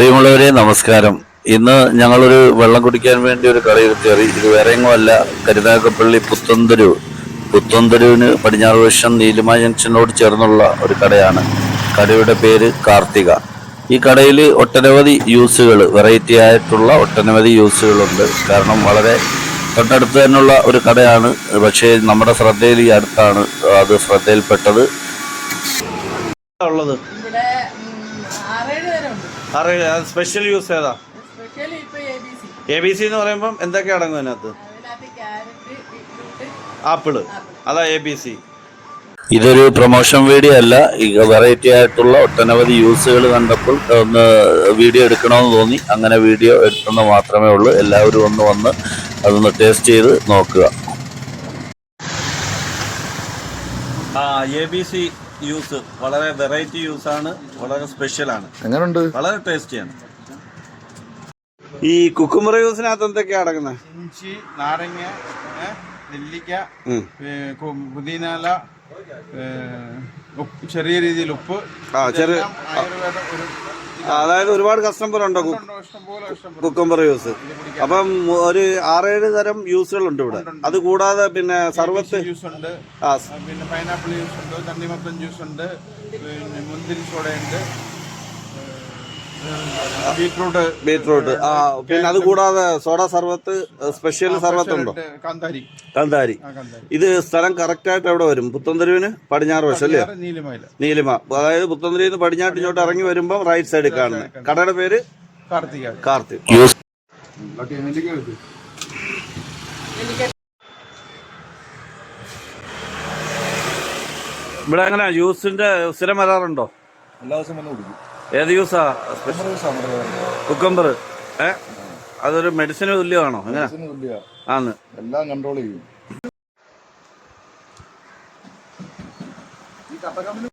പ്രിയമുള്ളവരെ നമസ്കാരം. ഇന്ന് ഞങ്ങളൊരു വെള്ളം കുടിക്കാൻ വേണ്ടി ഒരു കടയിൽ കയറി. ഇത് വേറെ എങ്ങുമല്ല കരുനാഗപ്പള്ളി പുത്തന്തരു പുത്തന്തരുവിന് പടിഞ്ഞാറ് വശം നീലിമ ജംഗ്ഷനോട് ചേർന്നുള്ള ഒരു കടയാണ്. കടയുടെ പേര് കാർത്തിക. ഈ കടയിൽ ഒട്ടനവധി യൂസുകൾ വെറൈറ്റി ആയിട്ടുള്ള ഒട്ടനവധി യൂസുകളുണ്ട്. കാരണം വളരെ തൊട്ടടുത്ത് തന്നെയുള്ള ഒരു കടയാണ്. പക്ഷേ നമ്മുടെ ശ്രദ്ധയിൽ ഈ അടുത്താണ് അത് ശ്രദ്ധയിൽപ്പെട്ടത്. ഉള്ളത്. ഇവിടെ ആറേഴ് തരം ഉണ്ട് സ്പെഷ്യൽ യൂസ് ഏതാ? A B C A B C എന്ന് പറയുമ്പം എന്തൊക്കെ അടങ്ങും അതിനകത്ത്? ആപ്പിൾ അതാ എ ബി സി ഇതൊരു പ്രൊമോഷൻ വീഡിയോ അല്ല. ഈ വെറൈറ്റി ആയിട്ടുള്ള ഒട്ടനവധി യൂസുകൾ കണ്ടപ്പോൾ ഒന്ന് വീഡിയോ എടുക്കണമെന്ന് തോന്നി. അങ്ങനെ വീഡിയോ എടുത്തെന്ന് മാത്രമേ ഉള്ളൂ. എല്ലാവരും ഒന്ന് വന്ന് അതൊന്ന് ടേസ്റ്റ് ചെയ്ത് നോക്കുക. ആ എ ബി സി യൂസ് വളരെ വെറൈറ്റി യൂസ് ആണ് വളരെ സ്പെഷ്യൽ ആണ്. എങ്ങനുണ്ട്? വളരെ ടേസ്റ്റിയാണ് ഈ കുക്കുമറ യൂസിനകത്ത് എന്തൊക്കെയാ അടങ്ങുന്നത് ഇഞ്ചി നാരങ്ങ നെല്ലിക്ക പുതിനാല ചെറിയ രീതിയിൽ ഉപ്പ്. ആ, ചെറിയ- അതായത് ഒരുപാട് കസ്റ്റമർ ഉണ്ടോ കുക്കംബർ കുക്കമ്പർ യൂസ് അപ്പം ഒരു ആറേഴ് തരം യൂസുകളുണ്ട് ഇവിടെ. അത് കൂടാതെ പിന്നെ സർവത്ത് യൂസ് ഉണ്ട്. പിന്നെ പൈനാപ്പിൾ യൂസ് ഉണ്ട് തണ്ണിമത്തൻ ജ്യൂസ് ഉണ്ട് പിന്നെ മുന്തിരി സോഡയുണ്ട്. ബീട്രൂട്ട് ബീട്രൂട്ട് ആ പിന്നെ അത് കൂടാതെ സോഡ സർവത്ത് സ്പെഷ്യൽ സർവത്ത് ഉണ്ടോ. കാന്താരി. കാന്താരി. ആ കാന്താരി. ഇത് സ്ഥലം കറക്റ്റ് ആയിട്ട് എവിടെ വരും? പുത്തന്തരുവിന് പടിഞ്ഞാറ് വശം അല്ലേ? നീലിമ. അതായത് പുത്തൻതെരുവിൽ നിന്ന് പടിഞ്ഞാട്ട് ഇങ്ങോട്ട് ഇറങ്ങി വരുമ്പോൾ റൈറ്റ് സൈഡിൽ കാണുന്നത് കടയുടെ പേര്? കാർത്തിക. കാർത്തിക് ഇവിടെ എങ്ങനെ ജ്യൂസിന്റെ സ്ഥിരം വരാറുണ്ടോ? എല്ലാ ദിവസം വന്ന് കുടിക്കും. ഏത് യൂസാ കുക്കമ്പർ ഏ? അതൊരു മെഡിസിന് തുല്യമാണോ? അങ്ങനെ ആന്ന് എല്ലാം കൺട്രോൾ ചെയ്യും.